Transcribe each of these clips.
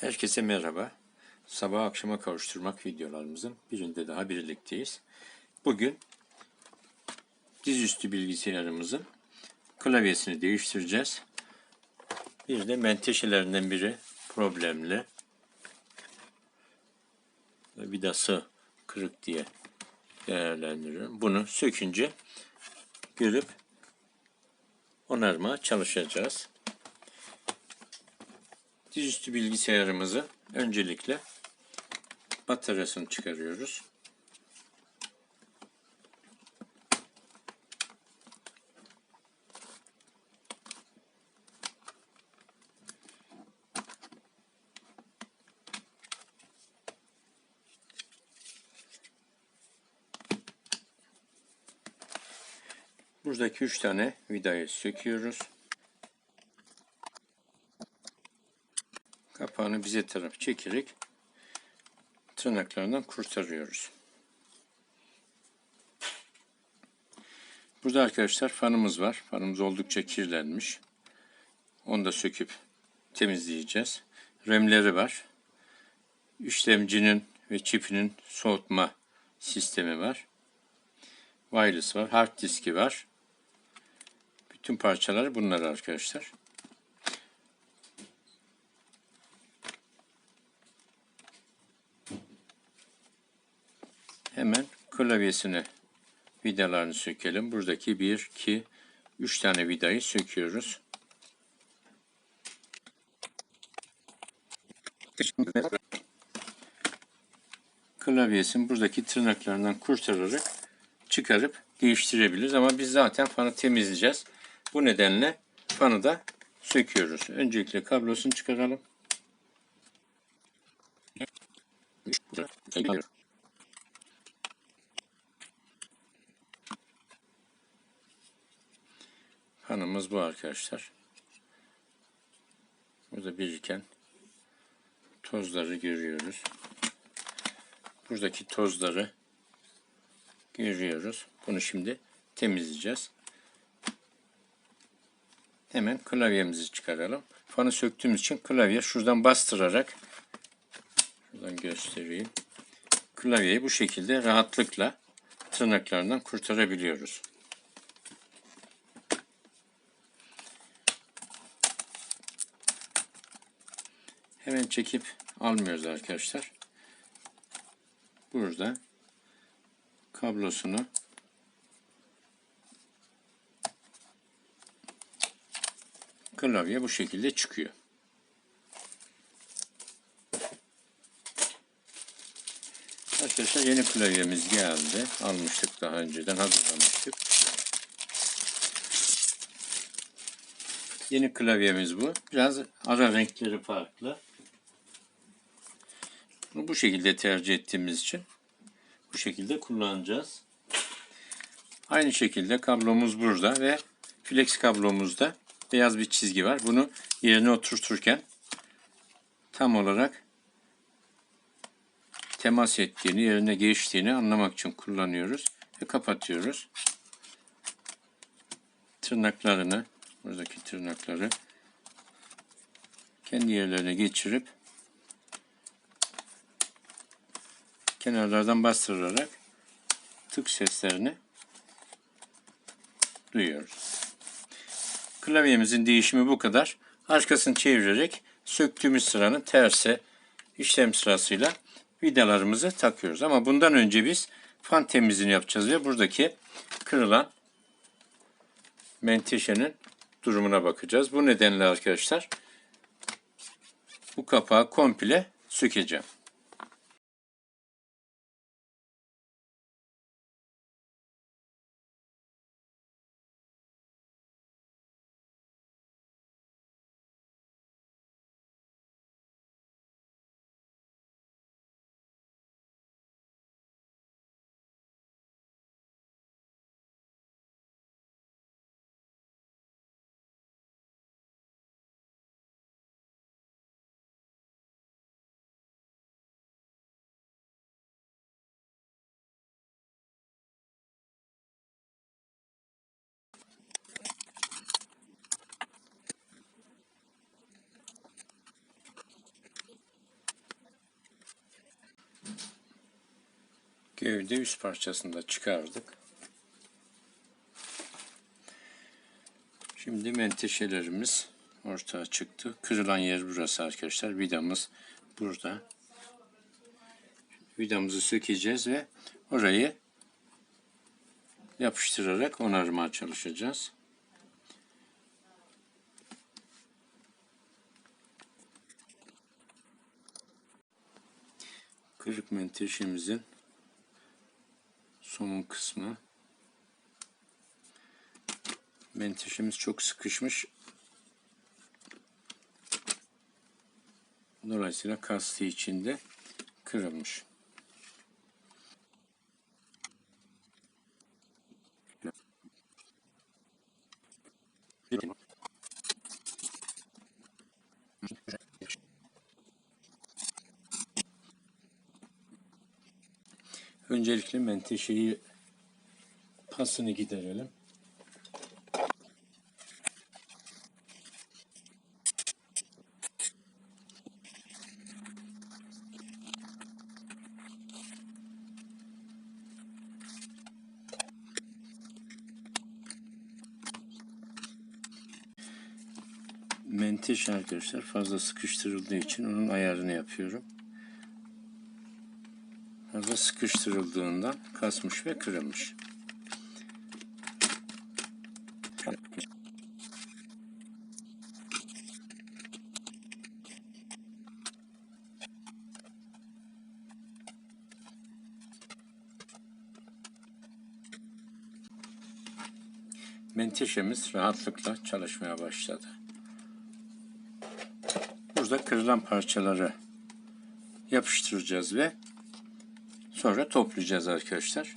Herkese merhaba. Sabah akşama kavuşturmak videolarımızın birinde daha birlikteyiz. Bugün dizüstü bilgisayarımızın klavyesini değiştireceğiz. Bir de menteşelerinden biri problemli. Vidası kırık diye değerlendiriyorum. Bunu sökünce görüp onarmaya çalışacağız. Dizüstü bilgisayarımızı öncelikle bataryasını çıkarıyoruz. Buradaki üç tane vidayı söküyoruz. Kapağını bize taraf çekerek tırnaklarından kurtarıyoruz. Burada arkadaşlar fanımız var. Fanımız oldukça kirlenmiş. Onu da söküp temizleyeceğiz. Remleri var. İşlemcinin ve çipinin soğutma sistemi var. Wireless var. Hard diski var. Bütün parçalar bunlar arkadaşlar. Hemen klavyesine vidalarını sökelim. Buradaki 1, 2, 3 tane vidayı söküyoruz. Klavyesini buradaki tırnaklarından kurtararak çıkarıp değiştirebiliriz. Ama biz zaten fanı temizleyeceğiz. Bu nedenle fanı da söküyoruz. Öncelikle kablosunu çıkaralım. Fanımız bu arkadaşlar. Burada biriken tozları görüyoruz. Buradaki tozları görüyoruz. Bunu şimdi temizleyeceğiz. Hemen klavyemizi çıkaralım. Fanı söktüğümüz için klavye şuradan bastırarak şuradan göstereyim. Klavyeyi bu şekilde rahatlıkla tırnaklarından kurtarabiliyoruz. Hemen çekip almıyoruz arkadaşlar. Burada kablosunu klavye bu şekilde çıkıyor. Arkadaşlar yeni klavyemiz geldi. Almıştık daha önceden hazırlamıştık. Yeni klavyemiz bu. Biraz ara renkleri farklı. Bunu bu şekilde tercih ettiğimiz için bu şekilde kullanacağız. Aynı şekilde kablomuz burada ve flex kablomuzda beyaz bir çizgi var. Bunu yerine oturturken tam olarak temas ettiğini, yerine geçtiğini anlamak için kullanıyoruz ve kapatıyoruz. Tırnaklarını, buradaki tırnakları kendi yerlerine geçirip kenarlardan bastırarak tık seslerini duyuyoruz. Klavyemizin değişimi bu kadar. Arkasını çevirerek söktüğümüz sıranın tersi işlem sırasıyla vidalarımızı takıyoruz. Ama bundan önce biz fan temizliğini yapacağız ve buradaki kırılan menteşenin durumuna bakacağız. Bu nedenle arkadaşlar bu kapağı komple sökeceğim. Gövde üst parçasını da çıkardık. Şimdi menteşelerimiz ortaya çıktı. Kırılan yer burası arkadaşlar. Vidamız burada. Vidamızı sökeceğiz ve orayı yapıştırarak onarmaya çalışacağız. Kırık menteşemizin somun kısmı. Menteşemiz çok sıkışmış. Dolayısıyla kastı içinde kırılmış. Öncelikle menteşeyi pasını giderelim. Menteşe arkadaşlar fazla sıkıştırıldığı için onun ayarını yapıyorum. Sıkıştırıldığından kasmış ve kırılmış. Menteşemiz rahatlıkla çalışmaya başladı. Burada kırılan parçaları yapıştıracağız ve sonra toplayacağız arkadaşlar.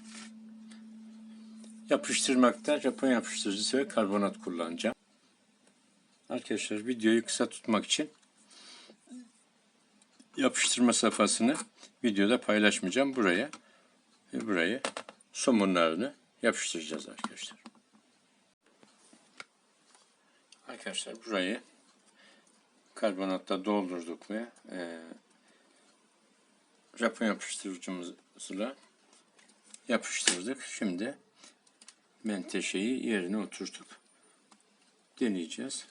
Yapıştırmakta Japon yapıştırıcısı ve karbonat kullanacağım. Arkadaşlar videoyu kısa tutmak için yapıştırma safhasını videoda paylaşmayacağım. Buraya ve buraya somunlarını yapıştıracağız arkadaşlar. Arkadaşlar burayı karbonatla doldurduk ve e, Japon yapıştırıcımızla yapıştırdık. Şimdi menteşeyi yerine oturtup deneyeceğiz.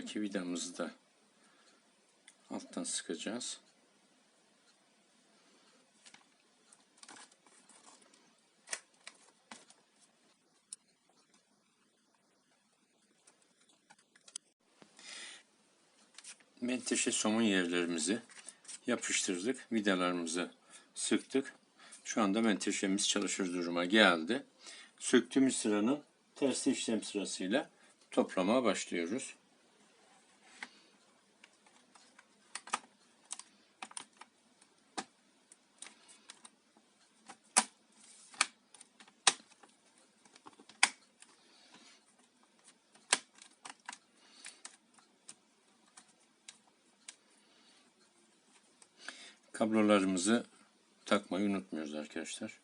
Buradaki vidamızı da alttan sıkacağız. Menteşe somun yerlerimizi yapıştırdık. Vidalarımızı sıktık. Şu anda menteşemiz çalışır duruma geldi. Söktüğümüz sıranın tersi işlem sırasıyla toplamaya başlıyoruz. Kablolarımızı takmayı unutmuyoruz arkadaşlar.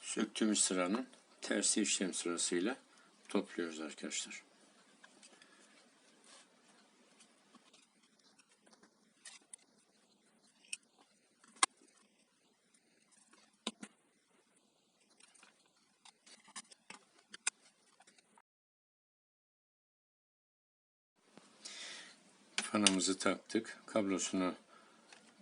Söktüğümüz sıranın tersi işlem sırasıyla topluyoruz arkadaşlar. Fanamızı taktık. Kablosunu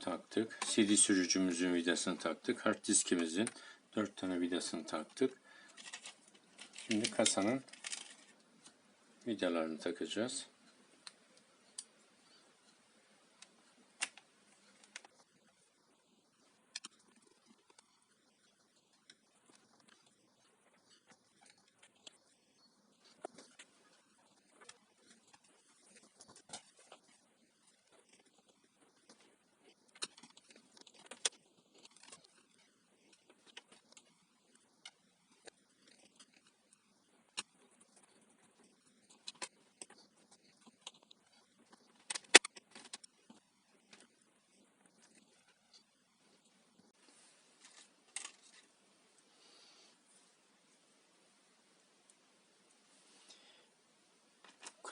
taktık. CD sürücümüzün vidasını taktık. Hard diskimizin 4 tane vidasını taktık. Şimdi kasanın vidalarını takacağız.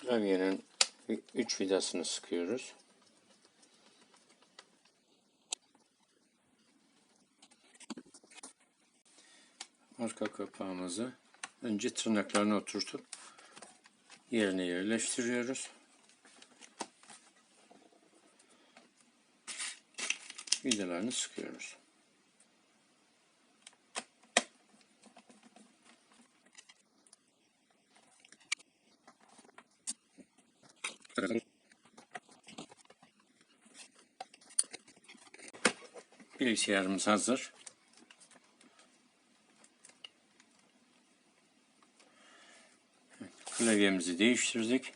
Klavyenin 3 vidasını sıkıyoruz. Arka kapağımızı önce tırnaklarını oturtup yerine yerleştiriyoruz. Vidalarını sıkıyoruz. Bilgisayarımız hazır. Klavyemizi değiştirdik.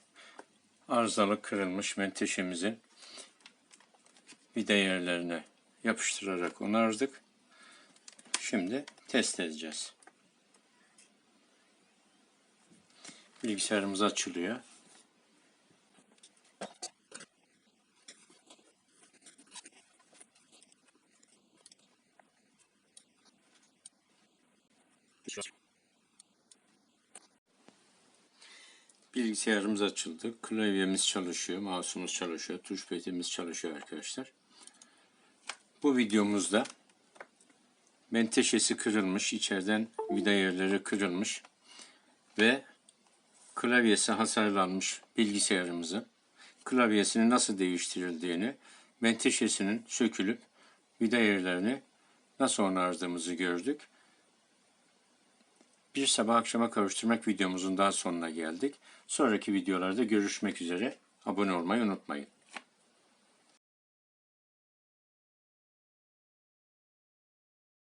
Arızalı kırılmış menteşemizi vida yerlerine yapıştırarak onardık. Şimdi test edeceğiz. Bilgisayarımız açılıyor. Bilgisayarımız açıldı. Klavyemiz çalışıyor, mouse'umuz çalışıyor, tuş pedimiz çalışıyor arkadaşlar. Bu videomuzda menteşesi kırılmış, içeriden vida yerleri kırılmış ve klavyesi hasarlanmış bilgisayarımızın klavyesini nasıl değiştirildiğini, menteşesinin sökülüp vida yerlerini nasıl onardığımızı gördük. Bir sabah akşama kavuşturmak videomuzun daha sonuna geldik. Sonraki videolarda görüşmek üzere. Abone olmayı unutmayın.